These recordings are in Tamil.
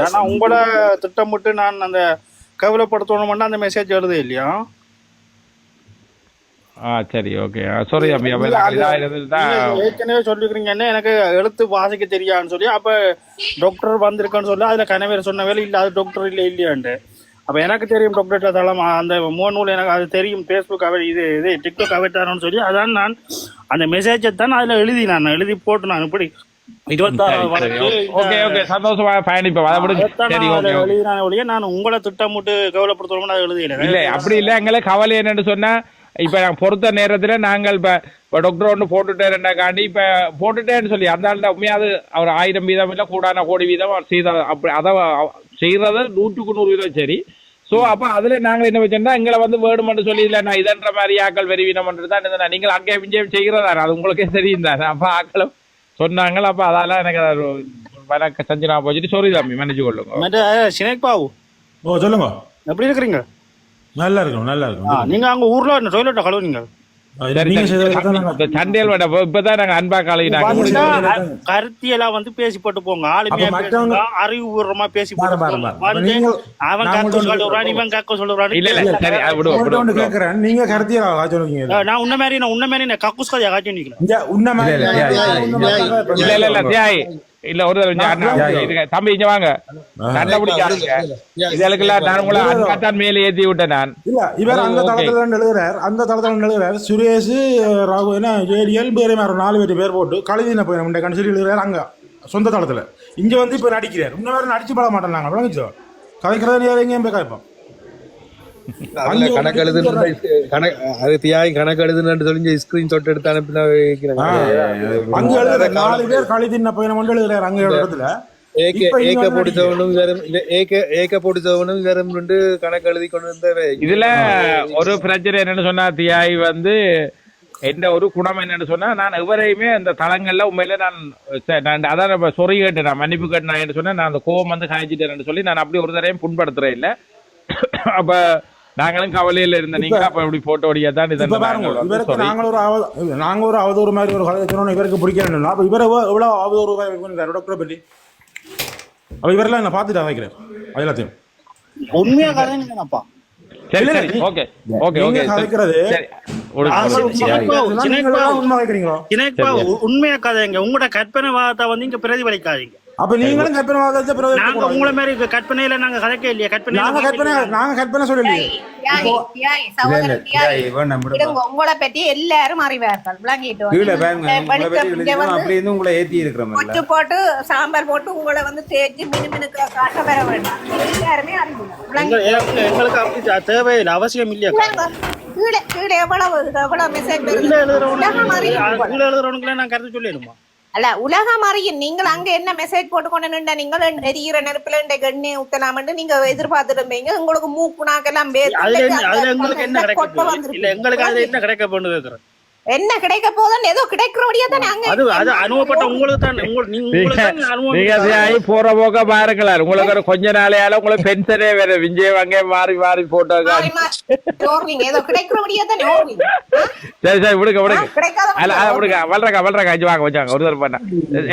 ஏன்னா உங்களை திட்டமிட்டு நான் அந்த கவலைப்படுத்தணும்னா அந்த மெசேஜ் எழுத இல்லையா? ஆ சரி ஓகே சாரி ஏற்கனவே சொல்லிக்கிறீங்கன்னு எனக்கு எழுத்து வாசிக்க தெரியாதுன்னு சொல்லி அப்ப டாக்டர் வந்திருக்கான்னு சொல்லி அதுல கனவேர் சொன்ன வேலை இல்ல அது டாக்டர் இல்ல இல்லையாண்டு அப்ப எனக்கு தெரியும் டாக்டர் தளம் அந்த மூணு எனக்கு அது தெரியும் ஃபேஸ்புக் அவர் இது இது டிக்டாக் அவட்டாரன்னு சொல்லி. அதான் நான் அந்த மெசேஜை தான் அதுல எழுதி நான் எழுதி போட்டு நான் இப்படி நான் நான் உங்களை திட்டமிட்டு கவலைப்படுத்தணும்னு அதை எழுதியில இல்ல அப்படி இல்ல. எங்களை கவலை என்னன்னு சொன்னா இப்ப நான் பொறுத்த நேரத்துல நாங்கள் இப்ப இப்ப டாக்டர் ஒன்று போட்டுட்டேன்டாக்காண்டி இப்ப போட்டுட்டேன்னு சொல்லி அந்த ஆள்கிட்ட உண்மையாவது அவர் ஆயிரம் வீதம் இல்ல கூடான கோடி வீதம் அவர் செய்த அப்படி அதை செய்யறது நூற்றுக்கு நூறு வீதம் சரி. சோ அப்ப அதுல நாங்க என்ன வச்சோம்னா எங்களை வந்து வேணுமென்று சொல்லி இல்ல நான் இதன்ற மாதிரி ஆக்கள் வெறிவீனம் தான் இருந்தேன். நீங்கள் அங்கே விஜயம் செய்கிறதா? அது உங்களுக்கே தெரியும் தானே. அப்ப ஆக்களும் சொன்னாங்க அப்ப அதால எனக்கு வணக்க சஞ்சனா போச்சுட்டு சாரி தம்பி மன்னிச்சு கொள்ளுங்க. சினேக் பாபு. ஓ சொல்லுங்க. எப்படி இருக்கிறீங்க? நல்லா இருக்கும் நல்லா இருக்கும். நீங்க அங்க ஊர்ல என்ன டொய்லெட்ட கழுவுனீங்க. சண்டையில் இப்பதான் நாங்க அன்பா காலையினாங்க கருத்தியெல்லாம் வந்து பேசி போட்டு போங்க ஆளுமையா அறிவுபூர்வமா பேசி போட்டு அவன் கக்க சொல்லுறான் இவன் கக்க சொல்லுறான் இல்ல இல்ல சரி கேட்கிறேன் நீங்க கருத்தியா சொல்லுவீங்க நான் உன்ன மாதிரி நான் உன்ன மாதிரி நான் கக்குஸ் கதையா காட்டி நிக்கிறேன் இந்த உன்ன மாதிரி இல்ல, இல்ல, இல்ல, இல்ல, ஒரு தடவை. தம்பி இங்க வாங்க. நான் உங்களை அன்பாத்தான் மேலே ஏத்தி விட்டேன் நான். இல்ல இவர் அந்த. தளத்துல எழுதுறார். அந்த தளத்துல எழுதுறார். சுரேஷ் ராகு என்ன ஜேடிஎல் பேரே மாதிரி நாலு பேர் பேர் போட்டு கழுதின போய் நம்ம கடைசி எழுதுறாரு அங்க சொந்த தளத்துல. இங்க வந்து இப்ப நடிக்கிறார். இன்னும் வேற நடிச்சு பட மாட்டோம் நாங்க விளங்குச்சோ கதைக்கிறத யாரும் எங்கேயும் போய் காய்ப்போம் அதுல கணக்கு எழுதுன கணக்கு அது தியாகி கணக்கு எழுதுன்னு சொல்லி ஸ்கிரீன் ஷாட் எடுத்து அனுப்பினா வைக்கிறாங்க. அங்க எழுதுற நாலு பேர் கழுதின போய் நம்ம எழுதுறாரு அங்க இடத்துல. ஏக ஏக வந்து பொடிச்சவனும் வேறும் இல்ல ஏக ஏக பொடிச்சவனும் வேறும் ரெண்டு கணக்கு எழுதி கொண்டு வந்த இதுல ஒரு பிரச்சனை என்னன்னு சொன்னா தியாய் வந்து எந்த ஒரு குணம் என்னன்னு சொன்னா நான் எவரையுமே அந்த தளங்கள்ல உண்மையில நான் அதான் இப்ப சொறி கேட்டு நான் மன்னிப்பு கேட்டு நான் என்ன சொன்னேன் நான் அந்த கோவம் வந்து காய்ச்சிட்டேன்னு சொல்லி நான் அப்படி ஒரு தரையும் புண்படுத்துறேன் இல்ல. அப்ப நாங்களும் கவலையில இருந்த நீங்க அப்ப இப்படி போட்டோ ஓடியா தான் வந்து இவருக்கு. நாங்கள் ஒரு நாங்க ஒரு அவதூறு மாதிரி ஒரு கதை சொன்னோம் இவருக்கு பிடிக்கணும் அப்ப இவரை எவ்வ- எவ்வளவு அவதூறு டாக்டரை பற்றி அப்ப இவரெல்லாம் என்ன பார்த்துட்டு வைக்கிறேன் அது எல்லாத்தையும் உண்மையா கதை நீங்கப்பா சரி இல்ல, சரி. நீ- ஓகே ஓகே நீங்க ஓகே. கதைக்கிறது சரி. ஒரு ஆமா, ஒரு- உண்மை- இதெல்லாம் சின்ன நீங்க எல்லாம் உண்மை வைக்கிறீங்களோ சினேக்பா உண்மையா கதைங்க. உங்களோட கற்பனை வாதத்தை வந்து இங்க பிரதிபலிக்காதீங்க. அப்ப நீங்களும் கற்பனை வாதத்தை பிறகு நாங்க உங்களை மாதிரி கற்பனையில நாங்க கதைக்க இல்லையா? கற்பனை நாங்க கற்பனை நாங்க கற்பனை சொல்லலையே. உங்களை பற்றி எல்லாரும் அறிவார்கள். விளங்கிட்டு உங்களை ஏத்தி இருக்கிறோம்ல கொச்சு போட்டு சாம்பார் போட்டு உங்களை வந்து தேய்ச்சி மினுமினுக்கு காட்ட வர வேண்டாம். எல்லாருமே அறிவு. எங்க- எங்க- எங்களுக்கு அப்படி தே- தேவையில்லை அவசியம் இல்லையா? கீழே கீழே எவ்வளவு எவ்வளவு மெசேஜ் நான் கருத்து சொல்லிடுமா அல்ல உலகம் அறியும் நீங்கள் அங்க என்ன மெசேஜ் போட்டு கொண்டு நின்ற நீங்கள் எரியிற நெருப்புல இந்த எண்ணெய் ஊத்தலாம்னு நீங்க எதிர்பார்த்துட்டு இருப்பீங்க உங்களுக்கு மூக்கு நாக்கெல்லாம் வேர்த்து அதுல என்ன- அந்த- அதுல எங்களுக்கு என்ன கிடைக்க போகுது? என்ன கிடைக்க போதுன்னு ஏதோ கிடைக்கிறபடியா தானே அங்க அது அது அனுபவப்பட்ட உங்களுக்கு தான். உங்களுக்கு நீங்க உங்களுக்கு தான் அனுபவம் நீங்க இருக்கு. தியாகி போற போக்க பாருங்களேன் உங்களுக்கு ஒரு கொஞ்ச நாளையால உங்களுக்கு பென்ஷனே வேற விஜய் வாங்க மாறி மாறி போட்டோ மாறி மாறி ஓடுறீங்க ஏதோ கிடைக்கிறபடியா தானே? சரி சரி விடுங்க விடுங்க. கிடைக்காத அல்ல அத விடுங்க. வளர்றக்கா வளர்றக்கா அஞ்சு வாங்க வச்சாங்க. ஒரு தடவை பண்ண.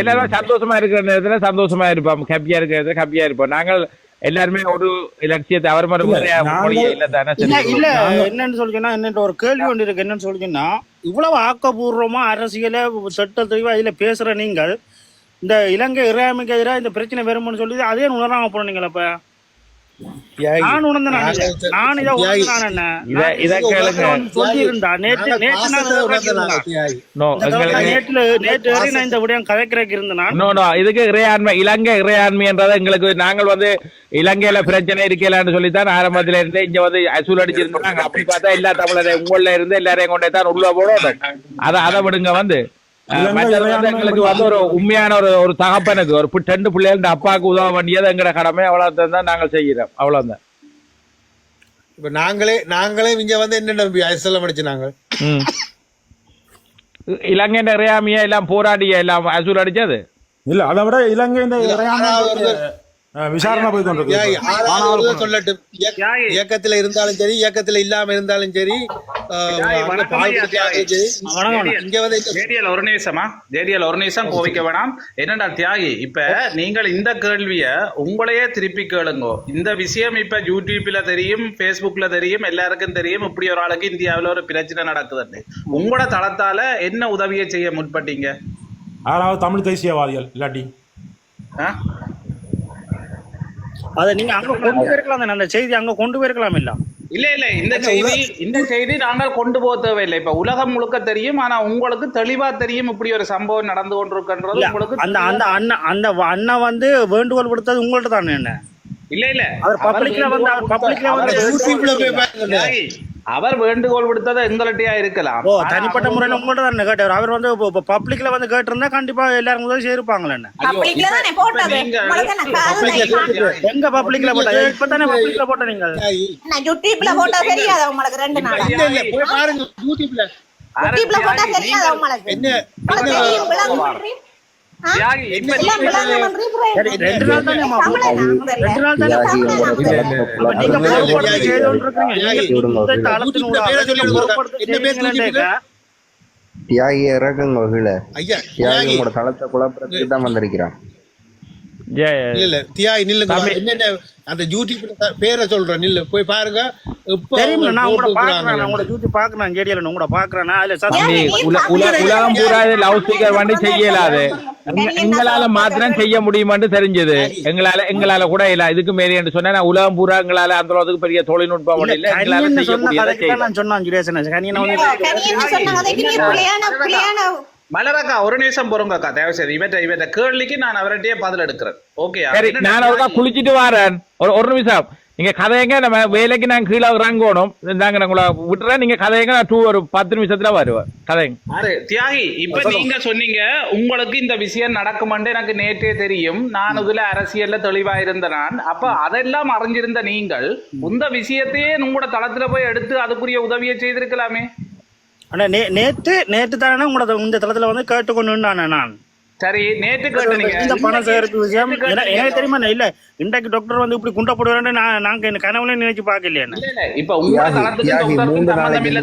எல்லாரும் சந்தோஷமா இருக்கிற நேரத்துல சந்தோஷமா இருப்போம். ஹாப்பியா இருக்கிற நேரத்துல ஹாப்பியா இருப்போம். நாங்கள் எல்லாருமே ஒரு லட்சியத்தை அவர் மாதிரி முறையா நாங்கள் மொழியே இல்ல தானே இல்ல சரி இல்ல என்னன்னு சொல்லிக்கன்னா என்னன்ற ஒரு கேள்வி ஒன்று இருக்கு என்னன்னு சொல்லிக்கன்னா இவ்வளவு ஆக்கப்பூர்வமா அரசியல சட்ட தெளிவா இதுல பேசுற நீங்கள் இந்த இலங்கை இறையாமைக்கு எதிராக இந்த பிரச்சனை வரும்னு சொல்லி அதே உணராம போனீங்களா இப்ப நான் இதை என்ன இத கேளுங்க. நேற்று நேற்று நேற்று வரை இந்த விடயம் இருந்தேன் நோ நோ இதுக்கு இறையாண்மை இலங்கை இறையாண்மைன்றதை எங்களுக்கு நாங்கள் வந்து இலங்கையில பிரச்சனை இருக்கலாம்னு சொல்லித்தான் ஆரம்பத்துல இருந்து இங்க வந்து அசூல் அடிச்சிருந்தாங்க. அப்படி பார்த்தா எல்லா தமிழரை உங்கள இருந்து எல்லாரையும் கொண்டே தான் உள்ள போடணும் அதை அதை விடுங்க வந்து. எங்களுக்கு வந்து ஒரு உண்மையான ஒரு ஒரு தகப்பனுக்கு ஒரு ரெண்டு பிள்ளைகள் அப்பாவுக்கு உதவ வேண்டியது எங்கட கடமை. அவ்வளவு தான் நாங்கள் செய்கிறோம். அவ்வளவுதான். இப்ப நாங்களே நாங்களே இங்க வந்து என்ன நம்பி செல்லம் அடிச்சு நாங்க ம். இலங்கை இறையாமையை எல்லாம் போராடிய எல்லாம் அசூல் அடிச்சது? இல்ல அதை விட இலங்கை இந்த விசாரணை போய் கொண்டிருக்கு சொல்லட்டும். இயக்கத்துல இருந்தாலும் சரி இயக்கத்துல இல்லாம இருந்தாலும் சரி இங்க வந்து ஜேடிஎல் ஒரு நிமிஷமா ஜேடிஎல் ஒரு நிமிஷம் கோவிக்க வேணாம். என்னடா தியாகி இப்ப நீங்கள் இந்த கேள்விய உங்களையே திருப்பி கேளுங்கோ. இந்த விஷயம் இப்ப யூடியூப்ல தெரியும் Facebookல தெரியும் எல்லாருக்கும் தெரியும். இப்படி ஒரு ஆளுக்கு இந்தியாவுல ஒரு பிரச்சனை நடக்குதுன்னு. உங்களோட தளத்தால என்ன உதவியை செய்ய முற்பட்டீங்க? யாராவது தமிழ் தேசியவாதிகள் இல்லாட்டி? அதை நீங்க அங்க கொண்டு போயிருக்கலாம் தானே? அந்த செய்தி அங்க கொண்டு போயிருக்கலாம் இல்ல? இல்ல இல்ல. இந்த செய்தி இந்த செய்தி நாங்கள் கொண்டு போக தேவையில்லை. இப்ப உலகம் முழுக்க தெரியும் ஆனா உங்களுக்கு தெளிவா தெரியும் இப்படி ஒரு சம்பவம் நடந்து கொண்டிருக்கின்றது உங்களுக்கு அந்த அந்த அண்ணன் அந்த அண்ணன் வந்து வேண்டுகோள் விடுத்தது உங்கள்ட்ட தானே என்ன? இல்ல இல்ல. அவர் பப்ளிக்ல வந்து அவர் பப்ளிக்ல வந்து அவர் வேண்டுகோள் விடுத்தது எங்கள்கிட்டயா இருக்கலாம். ஓ தனிப்பட்ட முறையில உங்கள்ட்ட தானே கேட்டார்? அவர் வந்து பப்ளிக்ல வந்து கேட்டிருந்தா கண்டிப்பா எல்லாரும் உதவி தெரியுமா? எங்க பப்ளிக்ல போட்டா இப்ப தானே பப்ளிக்ல போட்ட நீங்க? யூடியூப்ல போட்டா தெரியாதா உங்களுக்கு ரெண்டு நாள்? இல்ல இல்ல போய் பாருங்க. யூடியூப்ல யூடியூப்ல போட்டா தெரியாதா உங்களுக்கு? என்ன? தியாகி, இறக்குங்க ஐயா தியாகி உங்களோட தளத்தை குழப்பறதுக்கு தான் வந்திருக்கிறான் இல்ல இல்ல தியாகி நில்லுங்க. என்னென்ன அந்த யூடியூப்ல பேரை சொல்றேன் நில்லு. போய் பாருங்க. இப்ப நான் உங்களை பாக்குறேன். நான் உங்களை டியூட்டி பாக்குறேன். நான் அதுல உல- உலகம் பூரா லவ் ஸ்பீக்கர் வந்து செய்யலாது. எங்க- எங்களால மாத்திரம் செய்ய முடியுமான்னு தெரிஞ்சது. எங்களால எங்களால கூட இல்ல. இதுக்கு மேலே என்று சொன்னா நான் உலகம் பூரா எங்களால அந்த அளவுக்கு பெரிய தொழில்நுட்பம் இல்ல எங்களால தான் செய்யலாம் நான் சொன்னான் சுரேசன் கனியனை வந்து மலரக்கா ஒரு நிமிஷம் பொறுங்கக்கா தயவு செய்து இவற்றை இவற்ற கேள்விக்கு நான் அவர்கிட்டயே பதில் எடுக்கிறேன். ஓகே சரி நான் ஒருக்கா குளிச்சிட்டு வரேன். ஒரு ஒரு நிமிஷம். நீங்க கதையங்க நம்ம வேலைக்கு நான் கீழே இறங்கணும். நாங்க உங்களை விட்டுறேன். நீங்க கதையங்க நான் டூ ஒரு பத்து நிமிஷத்துல வருவேன். கதைங்க ஆறு தியாகி இப்ப நீங்க சொன்னீங்க உங்களுக்கு இந்த விஷயம் நடக்குமென்று எனக்கு நேற்றே தெரியும். நான் இதுல அரசியல்ல தெளிவா இருந்த நான். அப்ப அதெல்லாம் அறிஞ்சிருந்த நீங்கள் இந்த விஷயத்தையே உங்களோட தளத்துல போய் எடுத்து அதுக்குரிய உதவியை செய்திருக்கலாமே. ஆனா நே- நேத்து நேத்து தானே உங்களோட இந்த தளத்துல வந்து கேட்டுக்கொண்டு நின்னானே நான். சரி நேற்று கேட்டீங்க இந்த பணம் சேகரிப்பு விஷயம் எனக்கு தெரியுமா இல்ல இன்றைக்கு டாக்டர் வந்து இப்படி குண்ட போடுவாரு நான் நாங்க என்ன கனவுல நினைச்சு இல்ல இப்ப சம்பந்தம் நாளைக்கு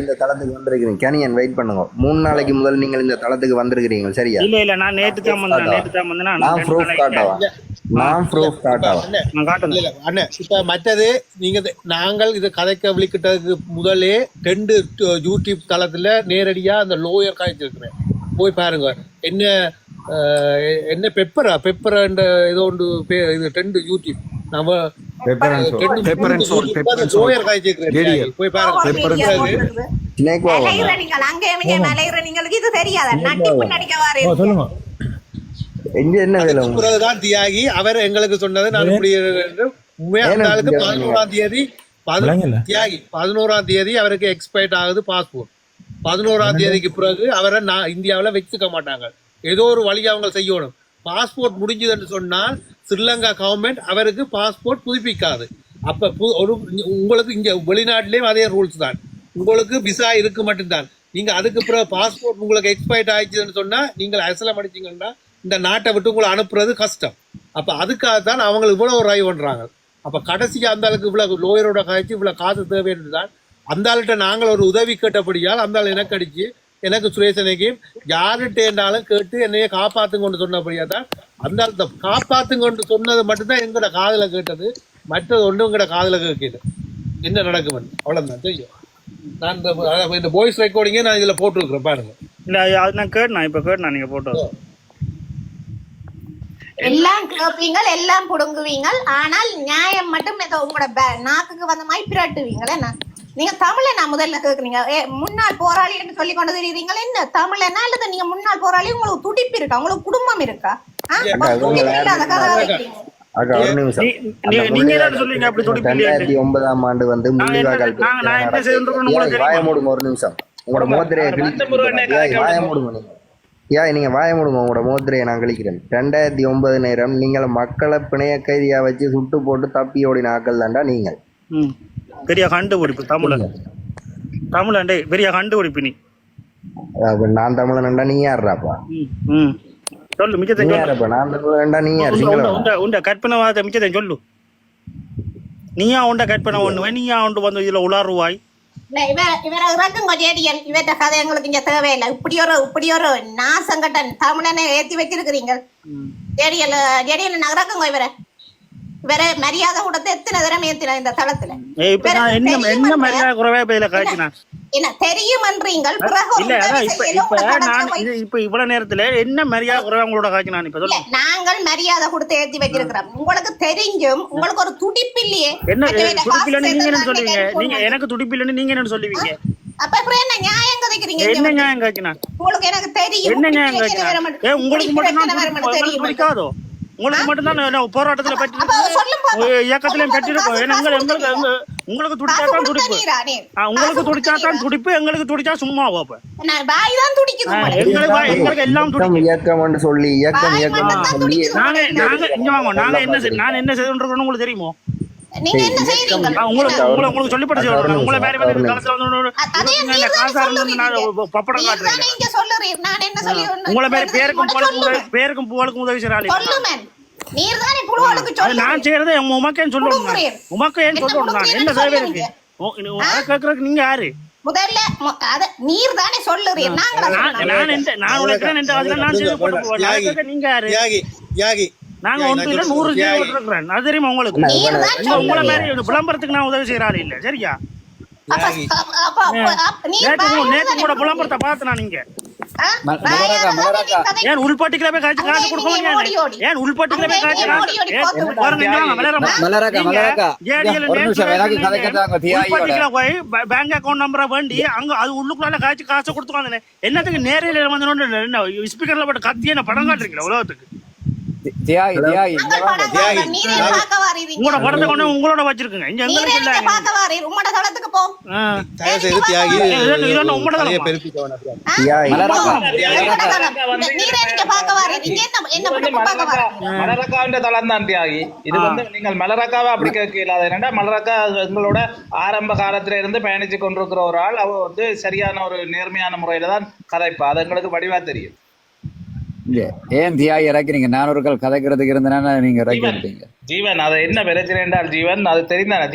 இந்த தளத்துக்கு வந்திருக்கிறீங்க. கேனியன் வெயிட் பண்ணுங்க. மூணு நாளைக்கு முதல் நீங்கள் இந்த தளத்துக்கு வந்திருக்கிறீங்க சரியா? இல்ல இல்ல நான் நேத்து தான் வந்தேன் நேத்து தான் வந்தேன் நான் நான் ப்ரூஃப் இப்ப மற்றது நீங்க நாங்கள் இது கதைக்க விழிக்கிட்டதுக்கு முதலே ரெண்டு யூடியூப் தளத்துல நேரடியா அந்த லோயர் காய்ச்சிருக்கிறேன். போய் பாருங்க. என்ன என்ன பெப்பரா பெப்பரா ஏதோ ஒன்று பே- இது ரெண்டு யூடியூப். நம்ம லோயர் காய்ச்சிருக்கிறேன். போய் பாருங்க. சொல்லுங்க. இங்க என்ன வேலை பிறகுதான் தியாகி அவர் எங்களுக்கு சொன்னது நான் தியாகி. பதினோராம் தேதி. தியாகி பதினோராம் தேதி அவருக்கு எக்ஸ்பயர்ட் ஆகுது பாஸ்போர்ட் பதினோராம் தேதிக்கு பிறகு அவரை நான் இந்தியாவுல வச்சுக்க மாட்டாங்க. ஏதோ ஒரு வழி அவங்க செய்யணும். பாஸ்போர்ட் முடிஞ்சதுன்னு சொன்னால் ஸ்ரீலங்கா கவர்மெண்ட் அவருக்கு பாஸ்போர்ட் புதுப்பிக்காது. அப்ப ஒரு உங்களுக்கு இங்க வெளிநாட்டிலேயும் அதே ரூல்ஸ் தான். உங்களுக்கு விசா இருக்கு மட்டும்தான். நீங்க அதுக்கு பிறகு பாஸ்போர்ட் உங்களுக்கு எக்ஸ்பயர்ட் ஆயிடுச்சுன்னு சொன்னா நீங்கள் அசலம் அடிச்சீங்கன்னா இந்த நாட்டை விட்டு உங்களை அனுப்புறது கஷ்டம். அப்ப அதுக்காக தான் அவங்களுக்கு இவ்வளவு ஒரு ராய் பண்றாங்க. அப்ப கடைசிக்கு அந்த ஆளுக்கு இவ்வளவு லோயரோட காய்ச்சி இவ்வளவு காசு தேவைன்னு தான் அந்த ஆள்கிட்ட நாங்கள் ஒரு உதவி கேட்டபடியால் அந்த ஆள் எனக்கு அடிச்சு எனக்கு சுரேசனைக்கும் யாருகிட்டேண்டாலும் கேட்டு என்னைய காப்பாத்துங்கொண்டு சொன்னபடியா தான் அந்த ஆள் தான் காப்பாத்துங்கொண்டு சொன்னது மட்டும்தான் எங்கட காதுல கேட்டது மற்றது ஒன்றும் எங்கட காதுல கேட்குது என்ன நடக்கும் அவ்வளவுதான். தெரியும். நான் இந்த வாய்ஸ் ரெக்கார்டிங்கே நான் இதுல போட்டுருக்கிறேன் பாருங்க. இல்ல அது நான் கேட்டேன். இப்ப கேட்டேன். நீங்க போட்டோ எல்லாம் கேட்பீங்க எல்லாம் புடுங்குவீங்க ஆனால் நியாயம் மட்டும் ஏதோ உங்களோட பே- நாக்குக்கு வந்த மாதிரி பிரட்டுவீங்களே என்ன? நீங்க தமிழை நான் முதல்ல கேக்குறீங்க. ஏ, முன்னாள் போராளி என்று சொல்லி கொண்டு தெரியுறீங்களா என்ன? தமிழனா அல்லது நீங்க முன்னாள் போராளி உங்களுக்கு துடிப்பு இருக்கா? உங்களுக்கு குடும்பம் இருக்கா? ரெண்டாயிரத்தி ஒன்பதாம் ஆண்டு வந்து முள்ளிவாய்க்கால் நான் நான் வாய தெரியுமா? மூடுங்க ஒரு நிமிஷம். உங்களோட கதைக்க வாய. மூடுங்க நீங்க. ஏன் நீங்க வாய மூடுங்க உங்களோட மோதிரையை நான் கழிக்கிறேன். ரெண்டாயிரத்தி ஒன்பது நேரம் நீங்கள் மக்களை பிணைய கைதியா வச்சு சுட்டு போட்டு தப்பி ஓடின ஆக்கள் தாண்டா நீங்கள். பெரிய கண்டுபிடிப்பு தமிழ தமிழன் டேய் பெரிய கண்டுபிடிப்பு நீ. நான் தமிழன்டா நீ யாருடாப்பா சொல்லு மிச்சத்தை யாரப்ப நான் வேண்டா நீ யார்? உண்ட- சிங்கள உண்ட- கற்பனை மிச்சத்தை சொல்லு. நீயா உண்ட கற்பனை ஒண்ணுவே நீயா உண்டு வந்து இதுல இவ இவர இறக்குங்க ஜேடிஎல் இவற்ற கதை எங்களுக்கு இங்க தேவையில்லை இப்படி ஒரு இப்படி ஒரு நாசங்கட்டன் தமிழனை ஏத்தி வச்சிருக்கிறீங்க ஜேடிஎல் ஜேடிஎல் நகரக்குங்க இவரை இவரை மரியாதை கொடுத்து எத்தனை தரம் ஏத்தின இந்த தளத்துல? என்ன தெரியும் குறைவா இப்ப இவ்வளவு நேரத்துல என்ன மரியாதை குறைவா உங்களோட காய்ச்சினான் இப்ப சொல்லு நாங்கள் மரியாதை கொடுத்து ஏத்தி வச்சிருக்கிறோம் உங்களுக்கு தெரிஞ்சும் உங்களுக்கு ஒரு துடிப்பு இல்லையே? என்ன காசு நீங்க என்ன சொல்லுவீங்க? நீங்க எனக்கு துடிப்பில்லைன்னு நீங்க என்ன சொல்லுவீங்க? அப்ப என்ன நியாயம் கதைக்கிறீங்க என்ன? நியாயம் உங்களுக்கு எனக்கு தெரியும். என்ன நியாயம் உங்களுக்கு மட்டும் தெரியுமா? உங்களுக்கு மட்டும் தான் போராட்டத்துல அப்ப பெற்று இயக்கத்திலையும் காசு ஏன்னா எங்களுக்கு உங்களுக்கு துடிச்சா தான் துடிப்பு. உங்களுக்கு துடிச்சா தான்? துடிப்பு எங்களுக்கு துடிச்சா சும்மா உங்களுக்கு. எங்களுக்கு எல்லாம் துடிக்கும். இயக்கம் சொல்லி இயக்கம் இயக்கம் சொல்லி. நாங்க நாங்க இங்க வாங்க நாங்க என்ன நான் என்ன செய்யணும்னு உங்களுக்கு தெரியுமோ. பப்படம் நீர் சொல்லுறீர். நான் என்ன சொல்லி உங்களை மாதிரி பேருக்கும் புகழுக்கும் உதவி சொல்லுவேன். பேருக்கும் புகழுக்கும் உதவி செய்யறாள். நான் செய்யறதை உங்க உமக்கேன்னு சொல்லணும். உமக்கேன்னு என்ன சொல்லணும் நான்? என்ன தேவை இருக்கு? கேட்கறதுக்கு நீங்க யாரு? முதல்ல மொ- அத நீர் தானே சொல்லுறீர். நாங்களா நான்? நான் உழைக்கிறேன் என்ற நான் செய்து போட்டு நீங்க யாரு? தியாகி. தியாகி. நாங்க தியாகி, ஒன்று இல்ல நான் நூறு தியாகி. போட்டுருக்கிறேன் அது தெரியுமா உங்களுக்கு? உங்களை. மாதிரி விளம்பரத்துக்கு நான் உதவி செய்யறாரு இல்ல. சரியா? நேற்று கூட விளம்பரத்தை பார்த்தனா நீங்க? ஏன் உள்பாட்டிக்கல போய் காய்ச்சி காசு கொடுக்கணும். ஏன் அங்கே காய்ச்சி காசு. மலரக்கா, மலரக்கா. பேங்க் அக்கவுண்ட் நம்பரை வேண்டி அங்க அது உள்ளுக்குள்ள காய்ச்சி காசு கொடுத்துக்காங்க என்னத்துக்கு நேரில் வந்து என்ன ஸ்பீக்கர்ல போட்டு கத்தி என்ன படம் காட்டுறீங்களா உலகத்துக்கு? தியாகி தியாகி தியாகி. உங்களோட படத்தை கொண்டு உங்களோட வச்சிருக்குங்க. இங்க இல்ல. உம்மோட தளத்துக்கு போ. தயவு செய்து தியாகி உம்மோட கதையை தளமா? தியாகி. நீரே என்ன என்ன தளம். தான் இது வந்து நீங்கள் மலரக்காவை அப்படி கேட்க இல்லாத என்னடா மலரக்கா எங்களோட ஆரம்ப காலத்துல இருந்து பயணிச்சு கொண்டிருக்கிற ஒரு ஆள். அவ வந்து சரியான ஒரு நேர்மையான முறையில தான் கதைப்பா. அது எங்களுக்கு வடிவா தெரியும். ஏன் தியாகி இறக்கிறீங்க? நானூறுகள் கதைக்கிறதுக்கு இருந்தனா நீங்க இறக்கி விட்டீங்க. ஜீவன் அது என்ன பிரச்சனை என்றால் ஜீவன் அது தெரிந்தானே?